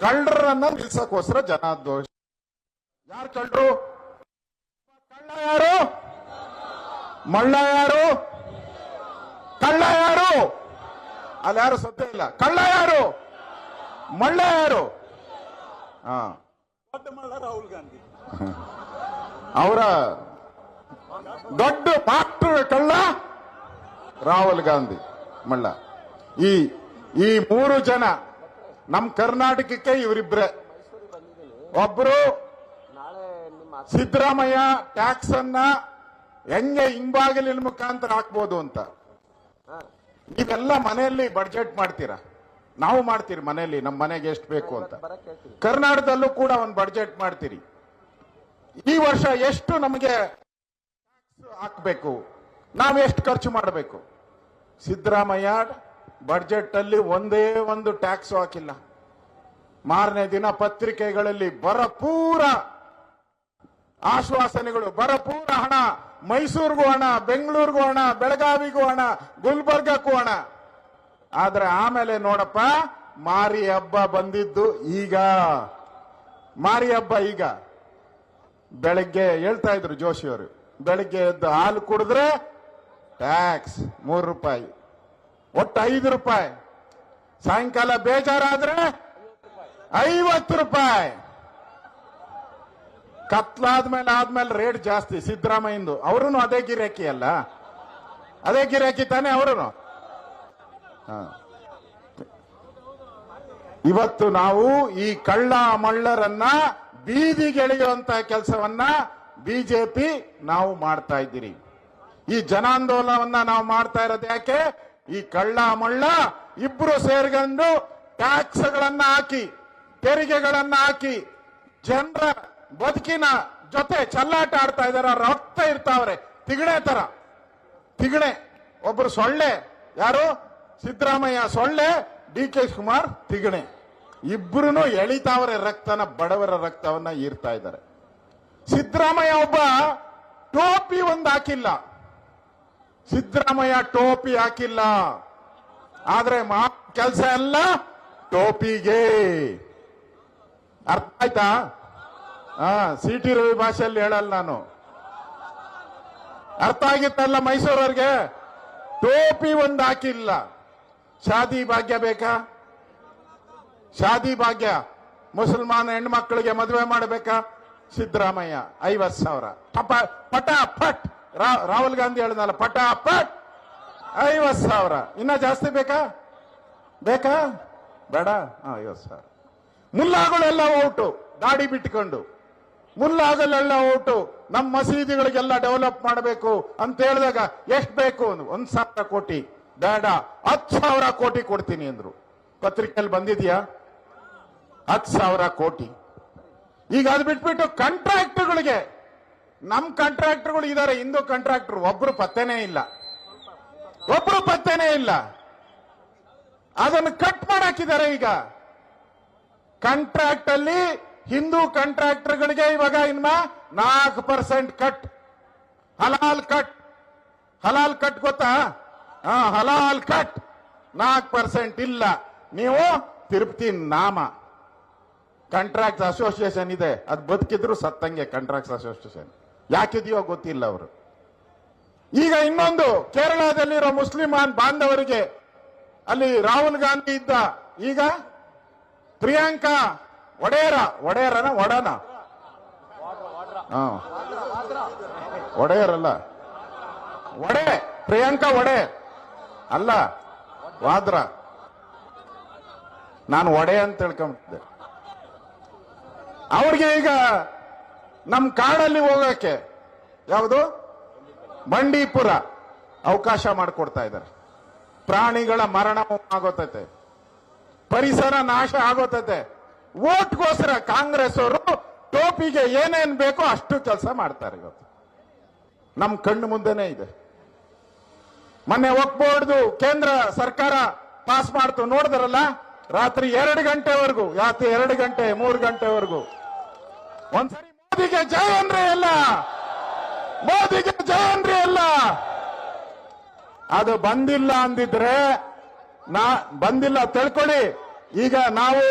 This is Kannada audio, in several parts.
ಜನಗಳ ಮುಂದೆ ಇಬ್ಬರು ಕಳ್ಳರನ್ನ ನಿಲ್ಸಕ್ಕೋಸ್ಕರ ಜನ ದೋಷ ಯಾರು ಕಳ್ಳರು? ಕಳ್ಳ ಯಾರು? ಮಳ್ಳ ಯಾರು? ಕಳ್ಳ ಯಾರು? ಅಲ್ಲಿ ಯಾರು ಸತ್ಯ ಇಲ್ಲ. ಕಳ್ಳ ಯಾರು? ಮಳ್ಳ ಯಾರು? ಹಾ. ದೊಡ್ಡ ಮಳ್ಳ ರಾಹುಲ್ ಗಾಂಧಿ ಅವರ ದೊಡ್ಡ ಮಾಸ್ಟರ್ ಕಳ್ಳ ರಾಹುಲ್ ಗಾಂಧಿ ಮಳ್ಳ. ಈ ಈ ಮೂರು ಜನ ನಮ್ ಕರ್ನಾಟಕಕ್ಕೆ ಇವರಿಬ್ರೆ. ಒಬ್ರು ಸಿದ್ದರಾಮಯ್ಯ ಟ್ಯಾಕ್ಸ್ ಅನ್ನ ಹೆಂಗೆ ಹಿಂಬಾಗಿಲಿನ ಮುಖಾಂತರ ಹಾಕ್ಬೋದು ಅಂತ. ನೀವೆಲ್ಲ ಮನೆಯಲ್ಲಿ ಬಡ್ಜೆಟ್ ಮಾಡ್ತೀರಾ? ನಾವು ಮಾಡ್ತೀರಿ ಮನೆಯಲ್ಲಿ ನಮ್ಮ ಮನೆಗೆ ಎಷ್ಟು ಬೇಕು ಅಂತ. ಕರ್ನಾಟಕದಲ್ಲೂ ಕೂಡ ಒಂದು ಬಡ್ಜೆಟ್ ಮಾಡ್ತೀರಿ. ಈ ವರ್ಷ ಎಷ್ಟು ನಮಗೆ ಹಾಕಬೇಕು? ನಾವು ಎಷ್ಟು ಖರ್ಚು ಮಾಡಬೇಕು? ಸಿದ್ದರಾಮಯ್ಯ ಬಡ್ಜೆಟ್ ಅಲ್ಲಿ ಒಂದೇ ಒಂದು ಟ್ಯಾಕ್ಸ್ ಹಾಕಿಲ್ಲ. ಮಾರನೇ ದಿನ ಪತ್ರಿಕೆಗಳಲ್ಲಿ ಬರಪೂರ ಆಶ್ವಾಸನೆಗಳು, ಬರಪೂರ ಹಣ. ಮೈಸೂರಿಗೂ ಹಣ, ಬೆಂಗಳೂರಿಗೂ ಹಣ, ಬೆಳಗಾವಿಗೂ ಹಣ, ಗುಲ್ಬರ್ಗಕ್ಕೂ ಹಣ. ಆದ್ರೆ ಆಮೇಲೆ ನೋಡಪ್ಪ, ಮಾರಿ ಹಬ್ಬ ಬಂದಿದ್ದು ಈಗ. ಮಾರಿ ಹಬ್ಬ ಈಗ. ಬೆಳಗ್ಗೆ ಹೇಳ್ತಾ ಇದ್ರು ಜೋಶಿಯವರು ಬೆಳಗ್ಗೆ ಎದ್ದು ಹಾಲು ಕುಡಿದ್ರೆ ಟ್ಯಾಕ್ಸ್ ಮೂರು ರೂಪಾಯಿ. ಒಟ್ಟು ಐದು ರೂಪಾಯಿ. ಸಾಯಂಕಾಲ ಬೇಜಾರಾದ್ರೆ ಐವತ್ತು ರೂಪಾಯಿ. ಕತ್ಲಾದ್ಮೇಲೆ ಆದ್ಮೇಲೆ ರೇಟ್ ಜಾಸ್ತಿ, ಸಿದ್ದರಾಮಯ್ಯಂದು. ಅವರು ಅದೇ ಗಿರಾಕಿ ಅಲ್ಲ. ಅದೇ ಗಿರಾಕಿ ತಾನೆ ಅವರು ಇವತ್ತು ನಾವು ಈ ಕಳ್ಳ ಮಳ್ಳರನ್ನ ಬೀದಿಗೆಳೆಯುವಂತ ಕೆಲಸವನ್ನ ಬಿಜೆಪಿ ನಾವು ಮಾಡ್ತಾ ಇದ್ದೀರಿ. ಈ ಜನಾಂದೋಲನವನ್ನ ನಾವು ಮಾಡ್ತಾ ಇರೋದು ಯಾಕೆ? ಈ ಕಳ್ಳ ಮಳ್ಳ ಇಬ್ರು ಸೇರ್ಕೊಂಡು ಟ್ಯಾಕ್ಸ್ಗಳನ್ನ ಹಾಕಿ. ತೆರಿಗೆಗಳನ್ನ ಹಾಕಿ ಜನರ ಬದುಕಿನ ಜೊತೆ ಚಲ್ಲಾಟ ಆಡ್ತಾ ಇದ್ದಾರೆ ರಕ್ತ ಇರ್ತಾವ್ರೆ. ತಿಗಣೆ ತರ. ತಿಗಣೆ. ಒಬ್ಬರು ಸೊಳ್ಳೆ. ಯಾರು? ಸಿದ್ದರಾಮಯ್ಯ ಸೊಳ್ಳೆ ಡಿ ಕೆ ಶಿವಕುಮಾರ್ ತಿಗಣೆ. ಇಬ್ಬರೂ ಎಳಿತಾವ್ರೆ ರಕ್ತನ, ಬಡವರ ರಕ್ತವನ್ನ ಈರ್ತಾ ಇದ್ದಾರೆ ಸಿದ್ದರಾಮಯ್ಯ ಒಬ್ಬ ಟೋಪಿ ಒಂದು ಹಾಕಿಲ್ಲ. ಸಿದ್ದರಾಮಯ್ಯ ಟೋಪಿ ಹಾಕಿಲ್ಲ. ಆದ್ರೆ ಮಾ ಕೆಲಸ ಎಲ್ಲ ಟೋಪಿಗೆ. ಅರ್ಥ ಆಯ್ತಾ? ಹಾ ಸಿ ಟಿ ರವಿ ಭಾಷೆಯಲ್ಲಿ ಹೇಳಲ್ಲ ನಾನು. ಅರ್ಥ ಆಗಿತ್ತಲ್ಲ ಮೈಸೂರವ್ರಿಗೆ? ಟೋಪಿ ಒಂದು ಹಾಕಿಲ್ಲ. ಶಾದಿ ಭಾಗ್ಯ ಬೇಕಾ? ಶಾದಿ ಭಾಗ್ಯ. ಮುಸಲ್ಮಾನ ಹೆಣ್ಮಕ್ಳಿಗೆ ಮದುವೆ ಮಾಡಬೇಕಾ? ಸಿದ್ದರಾಮಯ್ಯ, ಐವತ್ ಸಾವಿರ. ಪಟ ಪಟ ಪಟ್ ರಾಹುಲ್ ಗಾಂಧಿ ಹೇಳಿದ್ನಲ್ಲ ಪಟ ಪಟ್ ಐವತ್ ಸಾವಿರ. ಇನ್ನ ಜಾಸ್ತಿ ಬೇಕಾ? ಬೇಕಾ? ಬೇಡ. ಐವತ್ ಸಾವಿರ. ಮುಲ್ಲಾಗಳೆಲ್ಲ ಔಟು ಗಾಡಿ ಬಿಟ್ಕೊಂಡು. ಮುಲ್ಲಾಗಲೆಲ್ಲ ಔಟು ನಮ್ಮ ಮಸೀದಿಗಳಿಗೆಲ್ಲ ಡೆವಲಪ್ ಮಾಡಬೇಕು ಅಂತ ಹೇಳಿದಾಗ ಎಷ್ಟು ಬೇಕು ಒಂದ್ ಸಾವಿರ ಕೋಟಿ. ಬೇಡ, ಹತ್ತು ಸಾವಿರ ಕೋಟಿ ಕೊಡ್ತೀನಿ ಅಂದ್ರು. ಪತ್ರಿಕೆಯಲ್ಲಿ ಬಂದಿದ್ಯಾ? ಹತ್ತು ಸಾವಿರ ಕೋಟಿ. ಈಗ ಅದು ಬಿಟ್ಬಿಟ್ಟು ಕಾಂಟ್ರಾಕ್ಟರ್ಗಳಿಗೆ ನಮ್ಮ ಕಾಂಟ್ರಾಕ್ಟರ್ಗಳು ಇದಾರೆ, ಹಿಂದೂ ಕಾಂಟ್ರಾಕ್ಟರ್ ಒಬ್ರು ಪತ್ತೆನೇ ಇಲ್ಲ. ಒಬ್ರು ಪತ್ತೆನೇ ಇಲ್ಲ. ಅದನ್ನು ಕಟ್ ಮಾಡಾಕಿದ್ದಾರೆ ಈಗ. ಕಾಂಟ್ರಾಕ್ಟ್ ಅಲ್ಲಿ ಹಿಂದೂ ಕಾಂಟ್ರಾಕ್ಟರ್ಗಳಿಗೆ ಇವಾಗ ಇನ್ಮ ನಾಲ್ಕು ಪರ್ಸೆಂಟ್ ಕಟ್ ಹಲಾಲ್ ಕಟ್ ಹಲಾಲ್ ಕಟ್ ಗೊತ್ತಾ? ಹಾ, ಹಲಾಲ್ ಕಟ್ ನಾಲ್ಕು ಪರ್ಸೆಂಟ್ ಇಲ್ಲ. ನೀವು ತಿರುಪತಿ ನಾಮ. ಕಾಂಟ್ರಾಕ್ಟ್ ಅಸೋಸಿಯೇಷನ್ ಇದೆ. ಅದು ಬದುಕಿದ್ರು ಸತ್ತಂಗೆ ಕಾಂಟ್ರಾಕ್ಟ್ ಅಸೋಸಿಯೇಷನ್ ಯಾಕಿದೆಯೋ ಗೊತ್ತಿಲ್ಲ ಅವರು. ಈಗ ಇನ್ನೊಂದು ಕೇರಳದಲ್ಲಿರೋ ಮುಸ್ಲಿಮಾನ್ ಬಾಂಧವರಿಗೆ ಅಲ್ಲಿ ರಾಹುಲ್ ಗಾಂಧಿ ಇದ್ದ. ಈಗ ಪ್ರಿಯಾಂಕಾ, ಒಡೆಯರ, ಒಡೆಯರನ ಒಡನ. ಒಡೆಯರಲ್ಲ. ಒಡೆ, ಪ್ರಿಯಾಂಕಾ ಒಡೆ. ಅಲ್ಲ, ವಾದ್ರ. ನಾನು ಒಡೆ ಅಂತ ತಿಳ್ಕೊಂಬಿಟ್ಟಿದ್ದೆ. ಅವ್ರಿಗೆ ಈಗ ನಮ್ ಕಾಡಲ್ಲಿ ಹೋಗಕ್ಕೆ ಯಾವುದು? ಬಂಡೀಪುರ ಅವಕಾಶ ಮಾಡಿಕೊಡ್ತಾ ಇದ್ದಾರೆ. ಪ್ರಾಣಿಗಳ ಮರಣ ಆಗೋತೈತೆ. ಪರಿಸರ ನಾಶ ಆಗೋತದೆ ಓಟ್ಗೋಸ್ಕರ ಕಾಂಗ್ರೆಸ್ ಅವರು ಟೋಪಿಗೆ ಏನೇನ್ ಬೇಕೋ ಅಷ್ಟು ಕೆಲಸ ಮಾಡ್ತಾರೆ ಇವತ್ತು. ನಮ್ಮ ಕಣ್ಣು ಮುಂದೆನೇ ಇದೆ. ಮೊನ್ನೆ ಒಪ್ಬೋರ್ಡ್ದು ಕೇಂದ್ರ ಸರ್ಕಾರ ಪಾಸ್ ಮಾಡ್ತು, ನೋಡಿದ್ರಲ್ಲ? ರಾತ್ರಿ ಎರಡು ಗಂಟೆವರೆಗೂ, ರಾತ್ರಿ ಎರಡು ಗಂಟೆ, ಮೂರು ಗಂಟೆವರೆಗೂ. ಒಂದ್ಸರಿ ಮೋದಿಗೆ ಜಯ ಅಂದ್ರೆ ಎಲ್ಲ. ಮೋದಿಗೆ ಜಯ ಅಂದ್ರೆ ಎಲ್ಲ. ಅದು ಬಂದಿಲ್ಲ ಅಂದಿದ್ರೆ ನಾ ಬಂದಿಲ್ಲ ತಿಳ್ಕೊಳ್ಳಿ. ಈಗ ನಾವು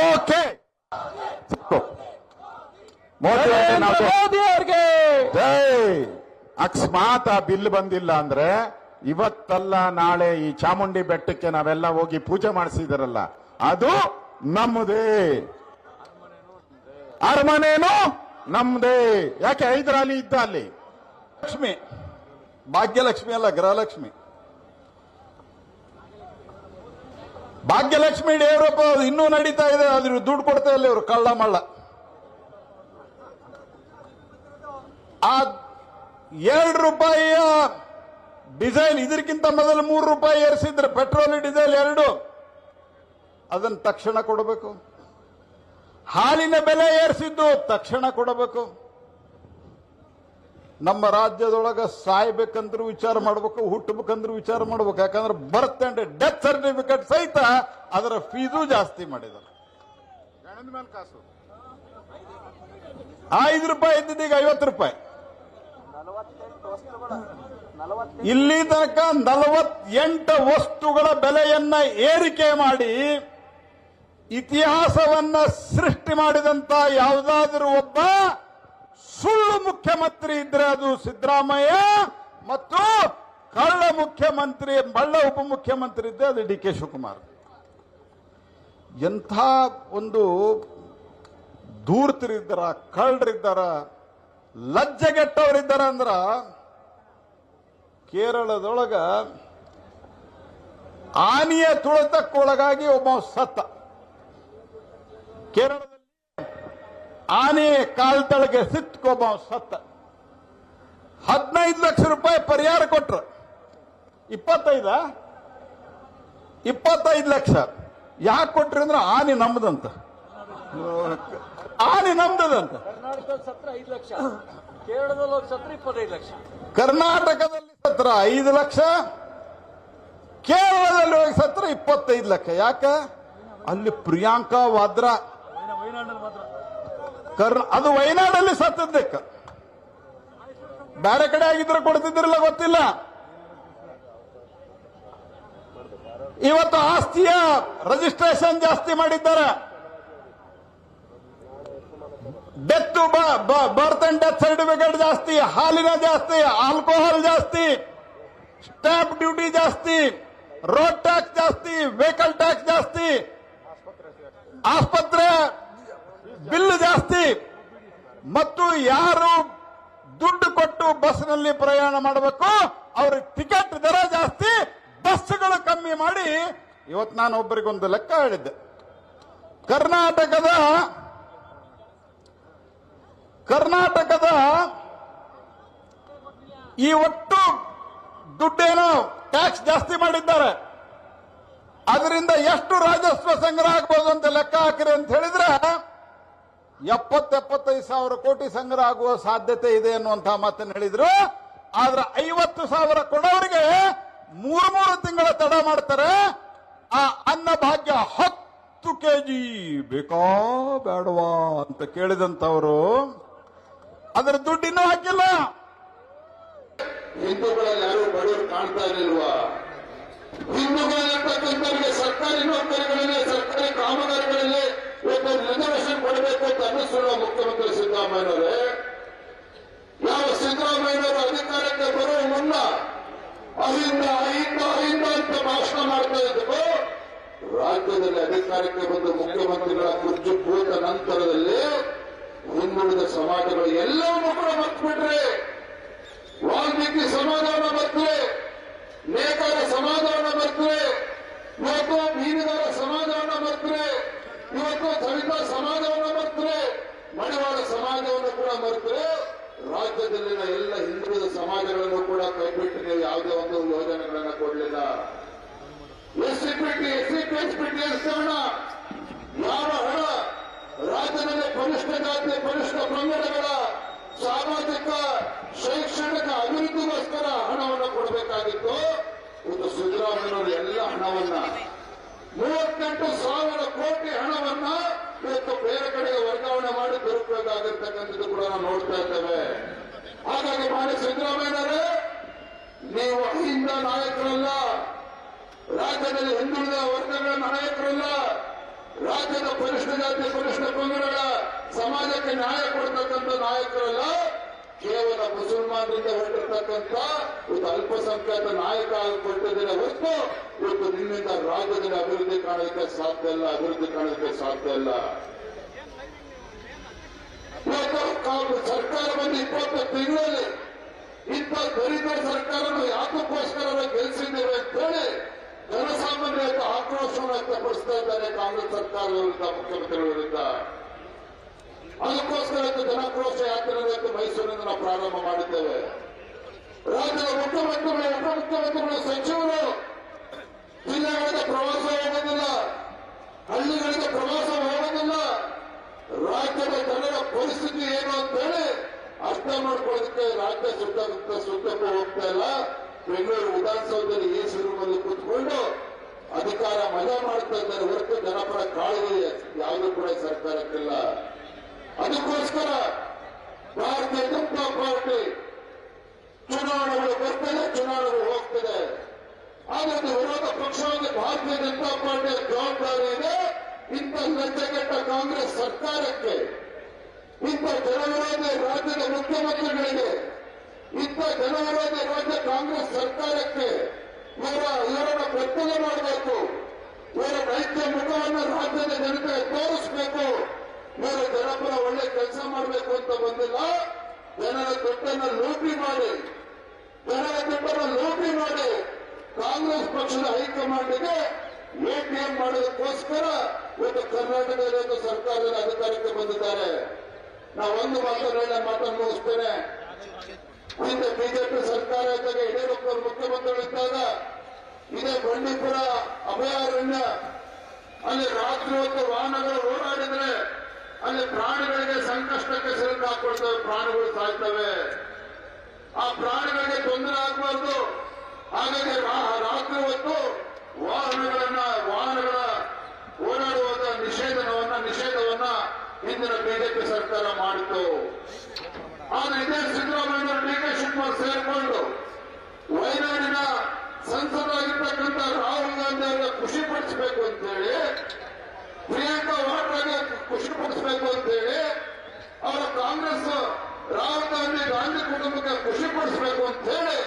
ಓಕೆ. ಮೋದಿ ಅವ್ರಿಗೆ. ಅಕಸ್ಮಾತ್ ಆ ಬಿಲ್ ಬಂದಿಲ್ಲ ಅಂದ್ರೆ ಇವತ್ತಲ್ಲ ನಾಳೆ ಈ ಚಾಮುಂಡಿ ಬೆಟ್ಟಕ್ಕೆ ನಾವೆಲ್ಲ ಹೋಗಿ ಪೂಜೆ ಮಾಡಿಸಿದಾರಲ್ಲ ಅದು ನಮ್ಮದೇ. ಅರಮನೇನು? ನಮ್ದೇ. ಯಾಕೆ ಹೈದರಾಲಿ ಇದ್ದ ಅಲ್ಲಿ? ಲಕ್ಷ್ಮಿ. ಭಾಗ್ಯಲಕ್ಷ್ಮಿ ಅಲ್ಲ ಗೃಹಲಕ್ಷ್ಮಿ. ಭಾಗ್ಯಲಕ್ಷ್ಮಿ ಯಡಿಯೂರಪ್ಪ ಅದು ಇನ್ನೂ ನಡೀತಾ ಇದೆ. ಅದ್ರ ದುಡ್ಡು ಕೊಡ್ತಾ ಇಲ್ಲ ಇವರು ಕಳ್ಳ ಮಳ್ಳ. ಆ ಎರಡು ರೂಪಾಯಿಯ ಡಿಸೈಲ್ ಇದಕ್ಕಿಂತ ಮೊದಲು ಮೂರು ರೂಪಾಯಿ ಏರಿಸಿದ್ರೆ ಪೆಟ್ರೋಲ್ ಡೀಸೆಲ್ ಎರಡು. ಅದನ್ನು ತಕ್ಷಣ ಕೊಡಬೇಕು. ಹಾಲಿನ ಬೆಲೆ ಏರಿಸಿದ್ದು ತಕ್ಷಣ ಕೊಡಬೇಕು. ನಮ್ಮ ರಾಜ್ಯದೊಳಗೆ ಸಾಯ್ಬೇಕಂದ್ರೂ ವಿಚಾರ ಮಾಡ್ಬೇಕು ಹುಟ್ಟಬೇಕಂದ್ರೂ ವಿಚಾರ ಮಾಡ್ಬೇಕು. ಯಾಕಂದ್ರೆ ಬರ್ತ್ ಅಂಡ್ ಡೆತ್ ಸರ್ಟಿಫಿಕೇಟ್ ಸಹಿತ ಅದರ ಫೀಸು ಜಾಸ್ತಿ ಮಾಡಿದ್ದಾರೆ. ಐದು ರೂಪಾಯಿ ಇದ್ದಿದ್ದು ಈಗ ಐವತ್ತು ರೂಪಾಯಿ. ಇಲ್ಲಿ ತನಕ ನಲವತ್ತೆಂಟು ವಸ್ತುಗಳ ಬೆಲೆಯನ್ನ ಏರಿಕೆ ಮಾಡಿ ಇತಿಹಾಸವನ್ನ ಸೃಷ್ಟಿ ಮಾಡಿದಂತ ಯಾವುದಾದರೂ ಒಬ್ಬ ಸುಳ್ಳು ಮುಖ್ಯಮಂತ್ರಿ ಇದ್ರೆ ಅದು ಸಿದ್ದರಾಮಯ್ಯ ಮತ್ತು ಕಳ್ಳ ಮುಖ್ಯಮಂತ್ರಿ, ಬಳ್ಳ ಉಪಮುಖ್ಯಮಂತ್ರಿ ಇದ್ದೆ ಅದು ಡಿ ಕೆ ಶಿವಕುಮಾರ್. ಎಂಥ ಒಂದು ದೂರ್ತರಿದ್ದಾರ ಕಳ್ಳರಿದ್ದಾರ, ಲಜ್ಜೆಗೆಟ್ಟವರಿದ್ದಾರ ಅಂದ್ರ ಕೇರಳದೊಳಗ ಆನೆಯ ತುಳಿತಕ್ಕೊಳಗಾಗಿ ಒಬ್ಬ ಸತ್ತ. ಕೇರಳದಲ್ಲಿ ಆನೆ ಕಾಲ್ತಳಗೆ ತಳಗೆ ಸಿತ್ಕೊಬ್ಬ ಸತ್ತ. ಹದಿನೈದು ಲಕ್ಷ ರೂಪಾಯಿ ಪರಿಹಾರ ಕೊಟ್ರು. ಇಪ್ಪತ್ತೈದ? ಇಪ್ಪತ್ತೈದು ಲಕ್ಷ. ಯಾಕೆ ಕೊಟ್ರಿ ಅಂದ್ರೆ ಆನೆ ನಮ್ದಂತ. ಆನೆ ನಮ್ದದಂತ. ಕರ್ನಾಟಕದಲ್ಲಿ ಸತ್ರ ಐದು ಲಕ್ಷ. ಕೇರಳದಲ್ಲಿ ಹೋಗಿ ಸತ್ರ ಇಪ್ಪತ್ತೈದು ಲಕ್ಷ. ಕರ್ನಾಟಕದಲ್ಲಿ ಸತ್ರ ಐದು ಲಕ್ಷ. ಕೇರಳದಲ್ಲಿ ಹೋಗಿ ಸತ್ರ ಇಪ್ಪತ್ತೈದು ಲಕ್ಷ. ಯಾಕ? ಅಲ್ಲಿ ಪ್ರಿಯಾಂಕಾ ವಾದ್ರಾ ಅದು ವಯನಾಡಲ್ಲಿ ಸತ್ತದ್ದಕ್ಕ ಬೇರೆ ಕಡೆ ಆಗಿದ್ರೆ ಕೊಡ್ತಿದ್ದಿರಲ್ಲ ಗೊತ್ತಿಲ್ಲ. ಇವತ್ತು ಆಸ್ತಿಯ ರಿಜಿಸ್ಟ್ರೇಷನ್ ಜಾಸ್ತಿ ಮಾಡಿದ್ದಾರೆ. Death birth and death certificate ಜಾಸ್ತಿ, ಹಾಲಿನ ಜಾಸ್ತಿ ಆಲ್ಕೋಹಾಲ್ ಜಾಸ್ತಿ ಸ್ಟಾಂಪ್ ಡ್ಯೂಟಿ ಜಾಸ್ತಿ ರೋಡ್ ಟ್ಯಾಕ್ಸ್ ಜಾಸ್ತಿ ವೆಹಿಕಲ್ ಟ್ಯಾಕ್ಸ್ ಜಾಸ್ತಿ, ಆಸ್ಪತ್ರೆ ಬಿಲ್ ಜಾಸ್ತಿ. ಮತ್ತು ಯಾರು ದುಡ್ಡು ಕೊಟ್ಟು ಬಸ್ನಲ್ಲಿ ಪ್ರಯಾಣ ಮಾಡಬೇಕು? ಅವ್ರಿಗೆ ಟಿಕೆಟ್ ದರ ಜಾಸ್ತಿ, ಬಸ್ಗಳು ಕಮ್ಮಿ ಮಾಡಿ. ಇವತ್ತು ನಾನು ಒಬ್ಬರಿಗೊಂದು ಲೆಕ್ಕ ಹೇಳಿದ್ದೆ. ಕರ್ನಾಟಕದ ಕರ್ನಾಟಕದ ಈ ಒಟ್ಟು ದುಡ್ಡೇನು ಟ್ಯಾಕ್ಸ್ ಜಾಸ್ತಿ ಮಾಡಿದ್ದಾರೆ. ಅದರಿಂದ ಎಷ್ಟು ರಾಜಸ್ವ ಸಂಗ್ರಹ ಆಗ್ಬೋದು ಅಂತ ಲೆಕ್ಕ ಹಾಕಿರಿ ಅಂತ ಹೇಳಿದ್ರೆ ಎಪ್ಪತ್ತೆಪ್ಪತ್ತೈದು ಸಾವಿರ ಕೋಟಿ ಸಂಗ್ರಹ ಆಗುವ ಸಾಧ್ಯತೆ ಇದೆ ಅನ್ನುವಂತಹ ಮಾತನ್ನು ಹೇಳಿದ್ರು. ಆದ್ರೆ ಐವತ್ತು ಸಾವಿರ ಕೊಡೋರಿಗೆ ಮೂರು ಮೂರು ತಿಂಗಳ ತಡ ಮಾಡ್ತಾರೆ. ಆ ಅನ್ನ ಭಾಗ್ಯ ಹತ್ತು ಕೆಜಿ ಬೇಕಾ ಬೇಡವಾ ಅಂತ ಕೇಳಿದಂತವರು ಅದರ ದುಡ್ಡಿನ್ನೂ ಹಾಕಿಲ್ಲ. ಹಿಂದೂಗಳಲ್ಲಿ ಯಾರು ಬಡವರು ಕಾಣ್ತಾ ಸರ್ಕಾರಿ ಸರ್ಕಾರಿ ಕಾಮಗಾರಿಗಳಲ್ಲಿ ಇವತ್ತು ರಿಸರ್ವೇಶನ್ ಕೊಡಬೇಕು ಅಂತ ಅನ್ನಿಸಿರುವ ಮುಖ್ಯಮಂತ್ರಿ ಸಿದ್ದರಾಮಯ್ಯನವರೇ, ಯಾವ ಸಿದ್ದರಾಮಯ್ಯನವರು ಅಧಿಕಾರಕ್ಕೆ ಬರುವ ಮುನ್ನ ಅಹಿಂದ ಅಹಿಂದ ಅಹಿಂದ ಅಂತ ಭಾಷಣ ಮಾಡ್ತಾ ಇದ್ರು ರಾಜ್ಯದಲ್ಲಿ ಅಧಿಕಾರಕ್ಕೆ ಬಂದ ಮುಖ್ಯಮಂತ್ರಿಗಳ ಕುರ್ಚು ಕೂತ ನಂತರದಲ್ಲಿ ಹಿಂದುಳಿದ ಸಮಾಜಗಳು ಎಲ್ಲವನ್ನೂ ಕೂಡ ಮತ್ಬಿಟ್ರೆ ವಾಲ್ಮೀಕಿ ಸಮಾಧಾನ ಬರ್ತದೆ ನೇಕಾರ ಸಮಾಧಾನ ಬರ್ತದೆ ಇವತ್ತು ಮೀನುಗಾರ ಸಮಾಧಾನ ಬರ್ತದೆ ಇವತ್ತು ಸವಿತಾ ಸಮಾಜವನ್ನು ಮರೆತರೆ, ಮಡಿವಾಳ ಸಮಾಜವನ್ನು ಕೂಡ ಮರ್ತರೆ, ರಾಜ್ಯದಲ್ಲಿನ ಎಲ್ಲ ಹಿಂದುಳಿದ ಸಮಾಜಗಳನ್ನು ಕೂಡ ಕೈಬಿಟ್ಟು ನೀವು ಯಾವುದೇ ಒಂದು ಯೋಜನೆಗಳನ್ನು ಕೊಡಲಿಲ್ಲ. S C T S P S ಹಣ ಹಣ? ರಾಜ್ಯದಲ್ಲಿ ಪರಿಷ್ಠ ಜಾತಿ ಪರಿಷ್ಠ ಪಂಗಡಗಳ ಸಾಮಾಜಿಕ, ಶೈಕ್ಷಣಿಕ ಅಭಿವೃದ್ಧಿಗೋಸ್ಕರ ಹಣವನ್ನು ಕೊಡಬೇಕಾಗಿತ್ತು. ಇವತ್ತು ಸಿದ್ದರಾಮಯ್ಯವರು ಎಲ್ಲ ಹಣವನ್ನ ಮೂವತ್ತೆಂಟು ಸಾವಿರ ಕೋಟಿ ಹಣವನ್ನ ಇವತ್ತು ಬೇರೆ ಕಡೆಗೆ ವರ್ಗಾವಣೆ ಮಾಡಿ ದುರುಪಯೋಗ ಕೂಡ ನಾವು ನೋಡ್ತಾ ಇದ್ದೇವೆ. ಹಾಗಾಗಿ ಮಾನ್ಯ ಸಿದ್ದರಾಮಯ್ಯನವರೇ, ನೀವು ಅಹಿಂದ ನಾಯಕರಲ್ಲ, ರಾಜ್ಯದಲ್ಲಿ ಹಿಂದುಳಿದ ವರ್ಗಗಳ ನಾಯಕರಲ್ಲ, ರಾಜ್ಯದ ಪರಿಷ್ಠ ಜಾತಿ ಪರಿಷ್ಠ ಪಂಗಡಗಳ ಸಮಾಜಕ್ಕೆ ನ್ಯಾಯ ಕೊಡ್ತಕ್ಕಂಥ ನಾಯಕರಲ್ಲ ಕೇವಲ ಮುಸಲ್ಮಾನರಿಂದ ಹೊರಟಿರ್ತಕ್ಕಂಥ ಒಂದು ಅಲ್ಪಸಂಖ್ಯಾತ ನಾಯಕ ಕೊಟ್ಟಿದ್ದೇನೆ ಹೊರತು ಇವತ್ತು ನಿನ್ನಿಂದ ರಾಜ್ಯದಲ್ಲಿ ಅಭಿವೃದ್ಧಿ ಕಾಣೋದಕ್ಕೆ ಸಾಧ್ಯ ಇಲ್ಲ, ಅಭಿವೃದ್ಧಿ ಕಾಣೋದಕ್ಕೆ ಸಾಧ್ಯ ಇಲ್ಲ. ಸರ್ಕಾರ ಇಪ್ಪತ್ತು ತಿಂಗಳಲ್ಲಿ ಇಂಥ ದರಿದ್ರ ಸರ್ಕಾರವನ್ನು ಯಾತಕ್ಕೋಸ್ಕರ ಗೆಲ್ಲಿಸಿದ್ದೇವೆ ಅಂತ ಹೇಳಿ ಜನಸಾಮಾನ್ಯ ಆಕ್ರೋಶವನ್ನು ವ್ಯಕ್ತಪಡಿಸ್ತಾ ಇದ್ದಾರೆ ಕಾಂಗ್ರೆಸ್ ಸರ್ಕಾರದ ವಿರುದ್ಧ ಮುಖ್ಯಮಂತ್ರಿಗಳ ವಿರುದ್ಧ. ಅದಕ್ಕೋಸ್ಕರ ಜನಾಕ್ರೋಶ ಯಾತ್ರೆ ಮೈಸೂರಿನಿಂದ ನಾವು ಪ್ರಾರಂಭ ಮಾಡಿದ್ದೇವೆ. ರಾಜ್ಯದ ಮುಖ್ಯಮಂತ್ರಿಗಳು, ಉಪಮುಖ್ಯಮಂತ್ರಿಗಳು, ಸಚಿವರು, ಜಿಲ್ಲೆಗಳಿಗೆ ಪ್ರವಾಸ ಹೋಗೋದಿಲ್ಲ ಹಳ್ಳಿಗಳಿಗೆ ಪ್ರವಾಸ ಹೋಗೋದಿಲ್ಲ ರಾಜ್ಯದ ಜನರ ಪರಿಸ್ಥಿತಿ ಏನು ಅಂತ ಹೇಳಿ ಅರ್ಥ ಮಾಡ್ಕೊಳ್ಳೋದಕ್ಕೆ ರಾಜ್ಯ ಸುತ್ತ ಸುತ್ತಕ್ಕೂ ಹೋಗ್ತಾ ಇಲ್ಲ. ಬೆಂಗಳೂರು ವಿಧಾನಸೌಧದಲ್ಲಿ ಈ ರೂಮಲ್ಲಿ ಕೂತ್ಕೊಂಡು ಅಧಿಕಾರ ಮಜಾ ಮಾಡ್ತಾ ಇದ್ದಾರೆ ಹೊರತು ಜನಪರ ಕಾಳಜಿ ಯಾವುದೂ ಕೂಡ ಸರ್ಕಾರಕ್ಕಿಲ್ಲ. ಅದಕ್ಕೋಸ್ಕರ ಭಾರತೀಯ ಜನತಾ ಪಾರ್ಟಿ ಚುನಾವಣೆಗಳು ಬರ್ತದೆ ಚುನಾವಣೆಗಳು ಹೋಗ್ತದೆ. ಆದ್ರೆ ವಿರೋಧ ಪಕ್ಷವಾಗಿ ಭಾರತೀಯ ಜನತಾ ಪಾರ್ಟಿಯ ಜವಾಬ್ದಾರಿ ಇದೆ. ಇಂಥ ಲಜ್ಜೆಗೆಟ್ಟ ಕಾಂಗ್ರೆಸ್ ಸರ್ಕಾರಕ್ಕೆ, ಇಂಥ ಜನವಿರೋಧಿ ರಾಜ್ಯದ ಮುಖ್ಯಮಂತ್ರಿಗಳಿಗೆ, ಇಂಥ ಜನವಿರೋಧಿ ರಾಜ್ಯ ಕಾಂಗ್ರೆಸ್ ಸರ್ಕಾರಕ್ಕೆ ಇವರ ಇವರನ್ನು ಪ್ರತ್ಯೇಕ ಮಾಡಬೇಕು. ಇವರ ನೈತ್ಯ ಮುಖವನ್ನು ರಾಜ್ಯದ ಜನತೆ ತೋರಿಸಬೇಕು. ಇವರು ಜನಪರ ಒಳ್ಳೆ ಕೆಲಸ ಮಾಡಬೇಕು ಅಂತ ಬಂದಿಲ್ಲ. ಜನರ ದುಡ್ಡನ್ನು ಲೂಟಿ ಮಾಡಿ. ಜನರ ದುಡ್ಡನ್ನು ಲೂಟಿ ಮಾಡಿ ಕಾಂಗ್ರೆಸ್ ಪಕ್ಷದ ಹೈಕಮಾಂಡ್ಗೆ ಎಟಿಎಂ ಮಾಡೋದಕ್ಕೋಸ್ಕರ ಇವತ್ತು ಕರ್ನಾಟಕದಲ್ಲಿ ಒಂದು ಸರ್ಕಾರದ ಅಧಿಕಾರಕ್ಕೆ ಬಂದಿದ್ದಾರೆ. ನಾವು ಒಂದು ಮಾತನ್ನ ಮಾತನ್ನು ಮುಗಿಸ್ತೇನೆ. ಹಿಂದೆ ಬಿಜೆಪಿ ಸರ್ಕಾರ ಇದ್ದಾಗ ಯಡಿಯೂರಪ್ಪ ಮುಖ್ಯಮಂತ್ರಿಗಳಿದ್ದಾಗ ಇದೇ ಬಂಡೀಪುರ ಅಭಯಾರಣ್ಯ, ಅಲ್ಲಿ ರಾತ್ರಿ ಹೊತ್ತು ವಾಹನಗಳು ಓಡಾಡಿದ್ರೆ ಅಲ್ಲಿ ಪ್ರಾಣಿಗಳಿಗೆ ಸಂಕಷ್ಟಕ್ಕೆ ಸಿಲುಕಾಕೊಳ್ತವೆ ಪ್ರಾಣಿಗಳು ಸಾಯ್ತವೆ. ಆ ಪ್ರಾಣಿಗಳಿಗೆ ತೊಂದರೆ ಆಗಬಾರ್ದು. ಹಾಗಾಗಿ ರಾತ್ರಿ ಹೊತ್ತು ವಾಹನಗಳನ್ನ, ವಾಹನಗಳ ಓಡಾಡುವಂತ ನಿಷೇಧನವನ್ನ, ನಿಷೇಧವನ್ನ ಹಿಂದಿನ ಬಿಜೆಪಿ ಸರ್ಕಾರ ಮಾಡಿತು ಆದ್ರೆ ಇದೇ ಸಿದ್ದರಾಮಯ್ಯ ಡಿ ಕೆ ಶಿವಕುಮಾರ್ ಸೇರಿಕೊಂಡು ವಯನಾಡಿನ ಸಂಸದರಾಗಿರ್ತಕ್ಕಂಥ ರಾಹುಲ್ ಗಾಂಧಿ ಅವರನ್ನ ಖುಷಿ ಪಡಿಸಬೇಕು ಅಂತೇಳಿ ಪ್ರಿಯಾಂಕಾ ವಾಡ್ರಾಗೆ ಖುಷಿ ಪಡಿಸಬೇಕು ಅಂತೇಳಿ ಅವರ ಕಾಂಗ್ರೆಸ್ ರಾಹುಲ್ ಗಾಂಧಿ ಗಾಂಧಿ ಕುಟುಂಬಕ್ಕೆ ಖುಷಿ ಪಡಿಸಬೇಕು ಅಂತ ಹೇಳಿ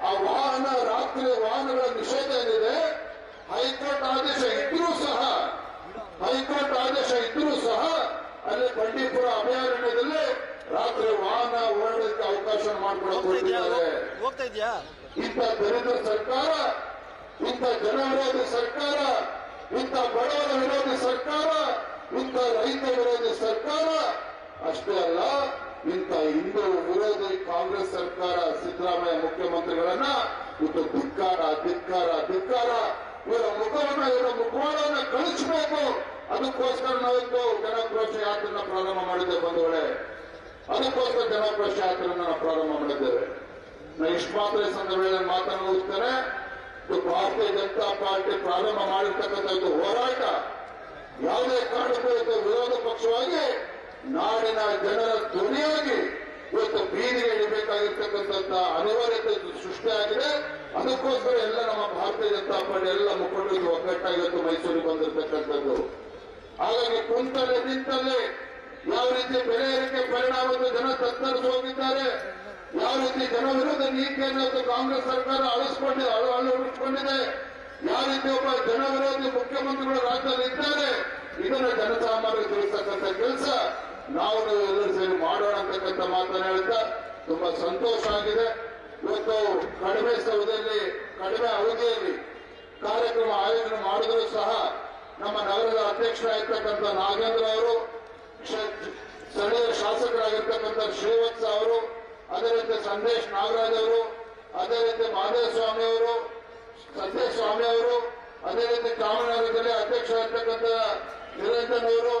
ಆ ವಾಹನ ರಾತ್ರಿ ವಾಹನಗಳ ನಿಷೇಧ ಏನಿದೆ ಹೈಕೋರ್ಟ್ ಆದೇಶ ಇದ್ರೂ ಸಹ ಹೈಕೋರ್ಟ್ ಆದೇಶ ಇದ್ರೂ ಸಹ ಅಲ್ಲಿ ಬಂಡೀಪುರ ಅಭಯಾರಣ್ಯದಲ್ಲಿ ರಾತ್ರಿ ವಾಹನ ಓಡಾಡೋದಕ್ಕೆ ಅವಕಾಶ ಇದೆಯಾ? ಇಂಥ ದರಿದ್ರ ಸರ್ಕಾರ ಇಂಥ ಜನವಿರೋಧಿ ಸರ್ಕಾರ ಇಂಥ ಬಡವರ ವಿರೋಧಿ ಸರ್ಕಾರ, ಇಂಥ ರೈತ ವಿರೋಧಿ ಸರ್ಕಾರ, ಅಷ್ಟೇ ಅಲ್ಲ, ಇಂಥ ಹಿಂದೂ ವಿರೋಧಿ ಕಾಂಗ್ರೆಸ್ ಸರ್ಕಾರ, ಸಿದ್ದರಾಮಯ್ಯ ಮುಖ್ಯಮಂತ್ರಿಗಳನ್ನ ಇದು ಧಿಕ್ಕಾರ ಧಿಕ್ಕಾರ ಧಿಕ್ಕಾರ, ಇವರ ಮುಖವನ್ನ, ಇವರ ಮುಖವಾಡವನ್ನ ಕಳಿಸಬೇಕು. ಅದಕ್ಕೋಸ್ಕರ ನಾವಿತ್ತು ಜನಾಕ್ರೋಶ ಯಾತ್ರೆಯನ್ನ ಪ್ರಾರಂಭ ಮಾಡಿದ್ದೇವೆ ಬಂಧುಗಳೇ. ಅದಕ್ಕೋಸ್ಕರ ಜನಾಕ್ರೋಶ ಯಾತ್ರೆಯನ್ನು ನಾವು ಪ್ರಾರಂಭ ಮಾಡಿದ್ದೇವೆ. ನಾ ಇಷ್ಟು ಮಾತ್ರ ಸಂದರ್ಭದಲ್ಲಿ ಮಾತನ್ನು ಭಾರತೀಯ ಜನತಾ ಪಾರ್ಟಿ ಪ್ರಾರಂಭ ಮಾಡಿರ್ತಕ್ಕಂಥ ಒಂದು ಹೋರಾಟ. ಯಾವುದೇ ಕಾರಣಕ್ಕೂ ವಿರೋಧ ಪಕ್ಷವಾಗಿ ನಾಡಿನ ಜನರ ಧ್ವನಿಯಾಗಿ ಇವತ್ತು ಬೀದಿಗೆ ಇಡಬೇಕಾಗಿರ್ತಕ್ಕಂಥ ಅನಿವಾರ್ಯತೆ ಸೃಷ್ಟಿಯಾಗಿದೆ. ಅದಕ್ಕೋಸ್ಕರ ಎಲ್ಲ ನಮ್ಮ ಭಾರತೀಯ ಜನತಾ ಪಾರ್ಟಿ ಎಲ್ಲ ಮುಖಂಡರು ಒಗ್ಗಟ್ಟಾಗಿತ್ತು ಮೈಸೂರಿಗೆ ಬಂದಿರತಕ್ಕಂಥದ್ದು. ಹಾಗಾಗಿ ಕುಂತಲ್ಲಿ ನಿಂತಲ್ಲೇ ಯಾವ ರೀತಿ ಬೆಲೆ ಏರಿಕೆ ಪರಿಣಾಮದ ಜನ ತತ್ತರಿಸಿ ಹೋಗಿದ್ದಾರೆ. ಯಾವ ರೀತಿ ಜನ ವಿರೋಧ ನೀತಿಯನ್ನು ಕಾಂಗ್ರೆಸ್ ಸರ್ಕಾರ ಅಳಿಸ್ಕೊಂಡಿದೆ, ಅಳು ಅಳವಡಿಸಿಕೊಂಡಿದೆ ಯಾವ ರೀತಿ ಒಬ್ಬ ಜನ ವಿರೋಧಿ ಮುಖ್ಯಮಂತ್ರಿಗಳು ರಾಜ್ಯದಲ್ಲಿ ಇದ್ದಾರೆ, ಇದನ್ನು ಜನಸಾಮಾನ್ಯರಿಗೆ ತಿಳಿಸ್ತಕ್ಕಂಥ ಕೆಲಸ. ನಾವು ಎಲ್ಲರೂ ಸೇರಿ ಮಾಡೋಣ ಅಂತಕ್ಕಂಥ ಮಾತನ್ನು ಹೇಳ್ತಾ ತುಂಬಾ ಸಂತೋಷ ಆಗಿದೆ. ಇವತ್ತು ಕಡಿಮೆ ಸಮಯದಲ್ಲಿ ಕಡಿಮೆ ಅವಧಿಯಲ್ಲಿ ಕಾರ್ಯಕ್ರಮ ಆಯೋಜನೆ ಮಾಡಿದರೂ ಸಹ ನಮ್ಮ ನಗರದ ಅಧ್ಯಕ್ಷರಾಗಿರ್ತಕ್ಕಂಥ ನಾಗೇಂದ್ರ ಅವರು ಸ್ಥಳೀಯ ಶಾಸಕರಾಗಿರ್ತಕ್ಕಂಥ ಶ್ರೀವತ್ಸ ಅವರು ಅದೇ ರೀತಿ ಸಂದೇಶ್ ನಾಗರಾಜ್ ಅವರು, ಅದೇ ರೀತಿ ಮಹದೇವ ಸ್ವಾಮಿ ಅವರು ಸಂದೇಶ್ ಸ್ವಾಮಿ ಅವರು, ಅದೇ ರೀತಿ ಕಾಮನಗರದಲ್ಲಿ ಅಧ್ಯಕ್ಷರಾಗಿರ್ತಕ್ಕಂಥ ನಿರಂಜನ್ ಅವರು